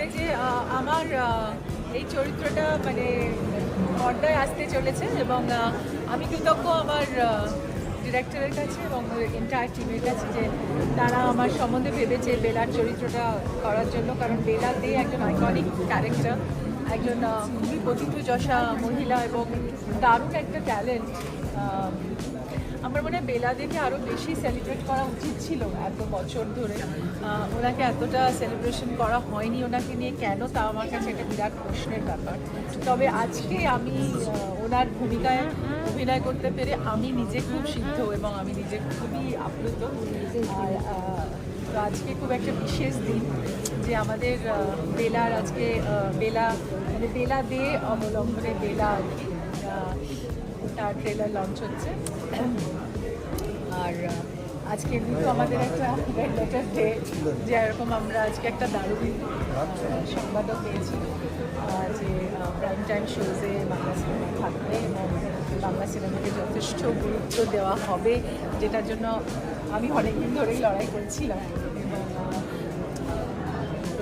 যে আমার এই চরিত্রটা মানে পর্দায় আসতে চলেছে এবং আমি কৃতজ্ঞ আমার ডিরেক্টরের কাছে এবং এন্টায়ার টিমের কাছে যে তারা আমার সম্বন্ধে ভেবেছে বেলার চরিত্রটা করার জন্য। কারণ বেলা দিয়ে একজন আইকনিক ক্যারেক্টার একজন খুবই প্রতিভূযশা মহিলা এবং দারুণ একটা ট্যালেন্ট আমার মনে হয় বেলা দেখে আরও বেশি সেলিব্রেট করা উচিত ছিল এত বছর ধরে। ওনাকে এতটা সেলিব্রেশন করা হয়নি ওনাকে নিয়ে। কেন তা আমার কাছে একটা বিরাট প্রশ্নের ব্যাপার। তবে আজকে আমি ওনার ভূমিকায় অভিনয় করতে পেরে আমি নিজে খুব সিদ্ধ এবং আমি নিজে খুবই আপ্লুত। আর আজকে খুব একটা বিশেষ দিন। যে আমাদের বেলার আজকে বেলা মানে বেলা দে অবলম্বনে বেলা তার ট্রেলার লঞ্চ হচ্ছে। আর আজকে কিন্তু আমাদের একটা ডে যেরকম আমরা আজকে একটা দারুণ সংবাদও পেয়েছি। যে প্রাইম টাইম শোজে বাংলা সিনেমা থাকবে এবং বাংলা সিনেমাকে যথেষ্ট গুরুত্ব দেওয়া হবে, যেটার জন্য আমি অনেকদিন ধরেই লড়াই করছিলাম।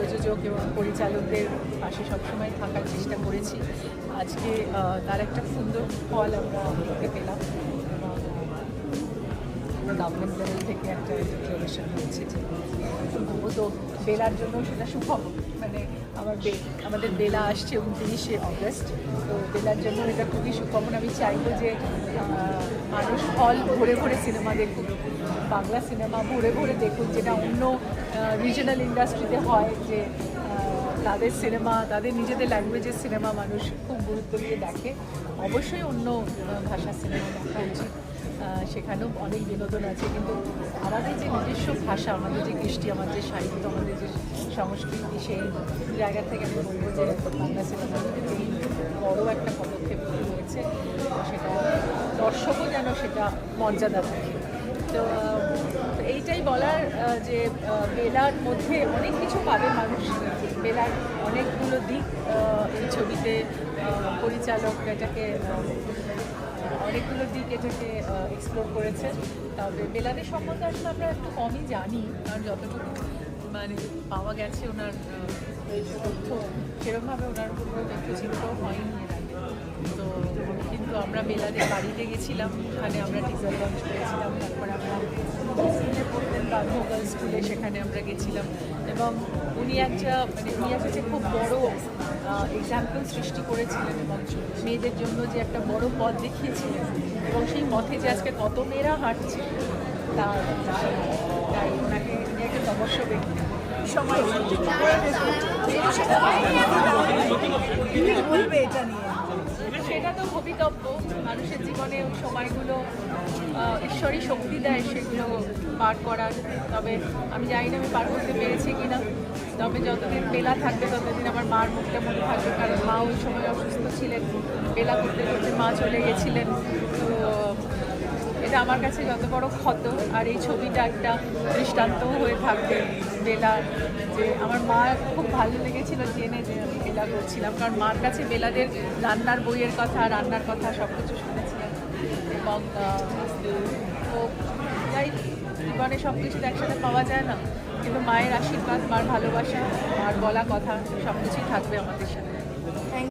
প্রযোজক এবং পরিচালকদের পাশে সবসময় থাকার চেষ্টা করেছি। আজকে তার একটা সুন্দর ফল আমরা দেখতে পেলাম। গভর্নমেন্ট লেভেল থেকে একটা ডিক্লারেশন হয়েছে যে ও তো বেলার জন্য সেটা সুখবর মানে আমার বে আমাদের বেলা আসছে উনত্রিশে অগস্ট তো বেলার জন্য এটা খুবই সুখবর। আমি চাইব যে মানুষ হল ভরে ভরে সিনেমা দেখুক, বাংলা সিনেমা ভরে ভরে দেখুক, যেটা অন্য রিজনাল ইন্ডাস্ট্রিতে হয়, যে তাদের সিনেমা, তাদের নিজেদের ল্যাঙ্গুয়েজের সিনেমা মানুষ খুব গুরুত্ব দিয়ে দেখে। অবশ্যই অন্য ভাষার সিনেমা দেখা উচিত। সেখানেও অনেক বিনোদন আছে। কিন্তু আমাদের যে নিজস্ব ভাষা, আমাদের যে কৃষ্টি, আমাদের যে সাহিত্য, আমাদের যে সংস্কৃতি, সেই জায়গা থেকে আমি বলব যে বাংলা সিনেমা এই বড় একটা পদক্ষেপ রয়েছে। সেটা দর্শকও যেন সেটা মর্যাদা রাখে তো এইটাই বলার যে বেলার মধ্যে অনেক কিছু পাবে মানুষ। বেলার অনেকগুলো দিক এই ছবিতে পরিচালক এটাকে অনেকগুলো দিক এটাকে এক্সপ্লোর করেছে। তবে বেলাদের সম্বন্ধে আসলে আমরা একটু কমই জানি, কারণ যতটুকু মানে পাওয়া গেছে ওনার তথ্য, সেরকমভাবে ওনার কোনো তথ্য চিন্তাও হয়নি এর তো কিন্তু আমরা বেলাদের বাড়িতে গেছিলাম, ওখানে আমরা টিজার লঞ্চ করেছিলাম, তারপরে আমরা স্কুলে পড়তেন বাঘমোগাল স্কুলে সেখানে আমরা গেছিলাম। এবং উনি একটা মানে উনি একটা যে খুব বড় এক্সাম্পল সৃষ্টি করেছিলেন এবং মেয়েদের জন্য যে একটা বড় পথ দেখিয়েছিলেন এবং সেই পথে যে আজকে কত মেয়েরা হাঁটছে, তার তাই ওনাকে একটা তপস্য ব্যক্তি সময় বলবে এটা নিয়ে। সেটা তো ভবিতব্য। মানুষের জীবনে ওই সময়গুলো ঈশ্বরী ঈশ্বরই শক্তি দেয় সেগুলো পার করার। তবে আমি জানি না আমি পার করতে পেরেছি কি না তবে যতদিন বেলা থাকবে, ততদিন আমার মার মুখটা মনে থাকবে। কারণ মা ওই সময় অসুস্থ ছিলেন, বেলা করতে করতে মা চলে গেছিলেন। তো এটা আমার কাছে যত বড় ক্ষত, আর এই ছবিটা একটা দৃষ্টান্ত হয়ে থাকবে বেলা, যে আমার মা খুব ভালো লেগেছিল জেনে যে আমি বেলা করছিলাম, কারণ মার কাছে বেলাদের রান্নার বইয়ের কথা, রান্নার কথা সব কিছু শুনেছিলাম। এবং যাই জীবনে সব কিছু একসাথে পাওয়া যায় না, কিন্তু মায়ের আশীর্বাদ, মার ভালোবাসা, মার বলা কথা সব কিছুই থাকবে আমাদের সাথে।